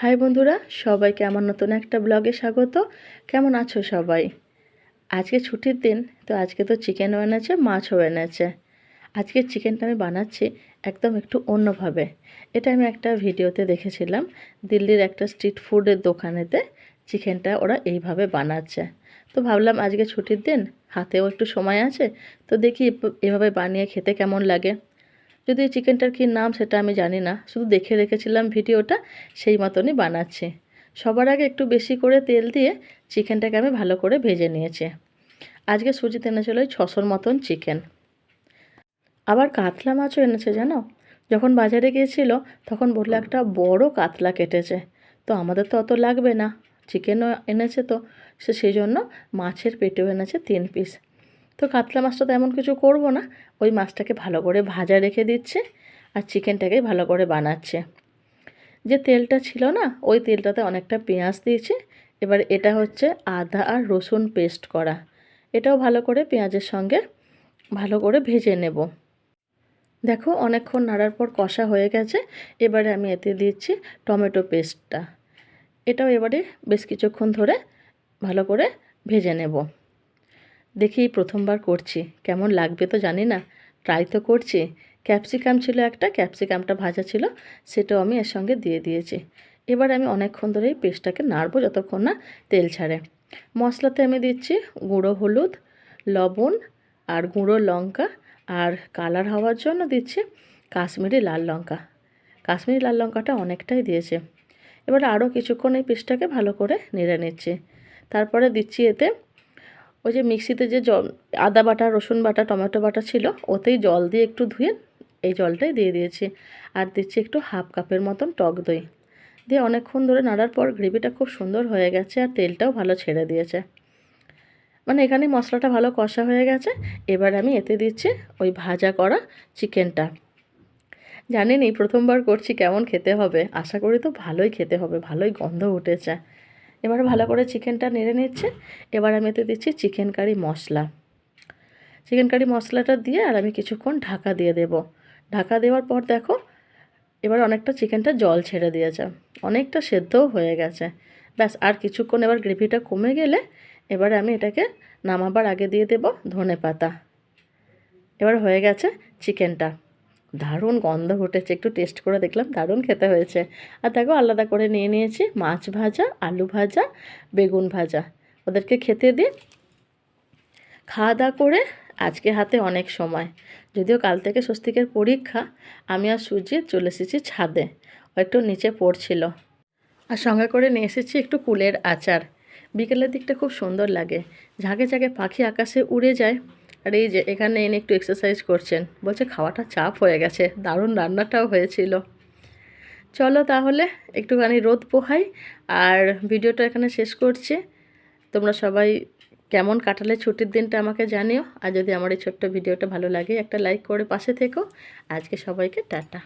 High বন্ধুরা, সবাইকে আমার নতুন একটা ব্লগে স্বাগত। কেমন আছো সবাই? আজকে ছুটির দিন, তো আজকে তো চিকেনও এনেছে মাছও এনেছে। আজকে চিকেনটা আমি বানাচ্ছি একদম একটু অন্যভাবে। এটা আমি একটা ভিডিওতে দেখেছিলাম, দিল্লির একটা স্ট্রিট ফুডের দোকানেতে চিকেনটা ওরা এইভাবে বানাচ্ছে। তো ভাবলাম আজকে ছুটির দিন, হাতেও একটু সময় আছে, তো দেখি এভাবে বানিয়ে খেতে কেমন লাগে। যদি চিকেনটার কী নাম সেটা আমি জানি না, শুধু দেখে রেখেছিলাম ভিডিওটা, সেই মতনই বানাচ্ছি। সবার আগে একটু বেশি করে তেল দিয়ে চিকেনটাকে আমি ভালো করে ভেজে নিয়েছি। আজকে সুজিত এনেছিল ওই ছশোর মতন চিকেন। আবার কাতলা মাছও এনেছে জানো? যখন বাজারে গিয়েছিল, তখন বলল একটা বড় কাতলা কেটেছে। তো আমাদের তো অত লাগবে না, চিকেনও এনেছে তো, সে সেই জন্য মাছের পেটেও এনেছে তিন পিস তো কাতলা মাছটা তো এমন কিছু করব না। ওই মাছটাকে ভালো করে ভাজা রেখে দিচ্ছে আর চিকেনটাকে ভালো করে বানাচ্ছে। যে তেলটা ছিল না, ওই তেলটাতে অনেকটা পেঁয়াজ দিয়েছে। এবার এটা হচ্ছে আদা আর রসুন পেস্ট করা। এটাও ভালো করে পেঁয়াজের সঙ্গে ভালো করে ভেজে নেব। দেখো অনেকক্ষণ নাড়ার পর কষা হয়ে গেছে। এবারে আমি এতে দিচ্ছি টমেটো পেস্টটা এটাও এবারে বেশ কিছুক্ষণ ধরে ভালো করে ভেজে নেব। দেখি প্রথমবার করছি। কেমন লাগবে তো জানি না। ট্রাই তো করছি। ক্যাপসিকাম ছিল একটা ক্যাপসিকামটা ভাজা ছিল, সেটাও আমি এর সঙ্গে দিয়ে দিয়েছি। এবার আমি অনেকক্ষণ ধরে এই পেস্টটাকে নাড়বো যতক্ষণ না তেল ছাড়ে। মশলাতে আমি দিচ্ছি গুঁড়ো হলুদ, লবণ আর গুঁড়ো লঙ্কা আর কালার হওয়ার জন্য দিচ্ছি কাশ্মীরি লাল লঙ্কা। কাশ্মীরি লাল লঙ্কাটা অনেকটাই দিয়েছে। এবার আরও কিছুক্ষণ এই পেস্টটাকে ভালো করে নেড়ে নিচ্ছি। তারপরে দিচ্ছি এতে ওই যে মিক্সিতে যে জল, আদা বাটা, রসুন বাটা, টমেটো বাটা ছিল, ওতেই জল দিয়ে একটু ধুয়ে এই জলটাই দিয়ে দিয়েছি। আর দিচ্ছি একটু হাফ কাপের মতন টক দই। দিয়ে অনেকক্ষণ ধরে নাড়ার পর গ্রেভিটা খুব সুন্দর হয়ে গেছে আর তেলটাও ভালো ছেড়ে দিয়েছে। মানে এখানে মশলাটা ভালো কষা হয়ে গেছে, এবার আমি এতে দিচ্ছি ওই ভাজা করা চিকেনটা। জানি নি প্রথমবার করছি কেমন খেতে হবে, আশা করি তো ভালোই খেতে হবে, ভালোই গন্ধ উঠেছে। এবার ভালো করে চিকেনটা নেড়ে নিচ্ছে। এবার আমি এতে দিচ্ছি চিকেন কারি মশলা। চিকেন কারি মশলাটা দিয়ে আর আমি কিছুক্ষণ ঢাকা দিয়ে দেব। ঢাকা দেওয়ার পর দেখো, এবার অনেকটা চিকেনটা জল ছেড়ে দিয়েছে। অনেকটা সেদ্ধও হয়ে গেছে। ব্যাস, আর কিছুক্ষণ এবার গ্রেভিটা কমে গেলে এবারে আমি এটাকে নামাবার আগে দিয়ে দেব ধনে পাতা এবার হয়ে গেছে চিকেনটা। দারুণ গন্ধ উঠেছে একটু টেস্ট করে দেখলাম, দারুণ খেতে হয়েছে। আর দেখো আলাদা করে নিয়ে নিয়েছি মাছ ভাজা, আলু ভাজা, বেগুন ভাজা। ওদেরকে খেতে দিই খাওয়া দাওয়া করে আজকে হাতে অনেক সময়। যদিও কাল থেকে স্বস্তিকের পরীক্ষা, আমি আর সুজিত চলে এসেছি ছাদে, ও একটু নিচে পড়ছিল। আর সঙ্গে করে নিয়ে এসেছি একটু কুলের আচার। বিকেলের দিকটা খুব সুন্দর লাগে। ঝাঁকে ঝাঁকে পাখি আকাশে উড়ে যায়। আর এই যে এখানে এনে একটু এক্সারসাইজ করছেন। বলছে খাওয়াটা চাপ হয়ে গেছে, দারুণ রান্নাটাও হয়েছিল। চলো তাহলে একটুখানি রোদ পোহাই আর ভিডিওটা এখানে শেষ করছি। তোমরা সবাই কেমন কাটালে ছুটির দিনটা আমাকে জানিও। আর যদি আমার এই ছোট্ট ভিডিওটা ভালো লাগে, একটা লাইক করে পাশে থেকো। আজকে সবাইকে টাটা।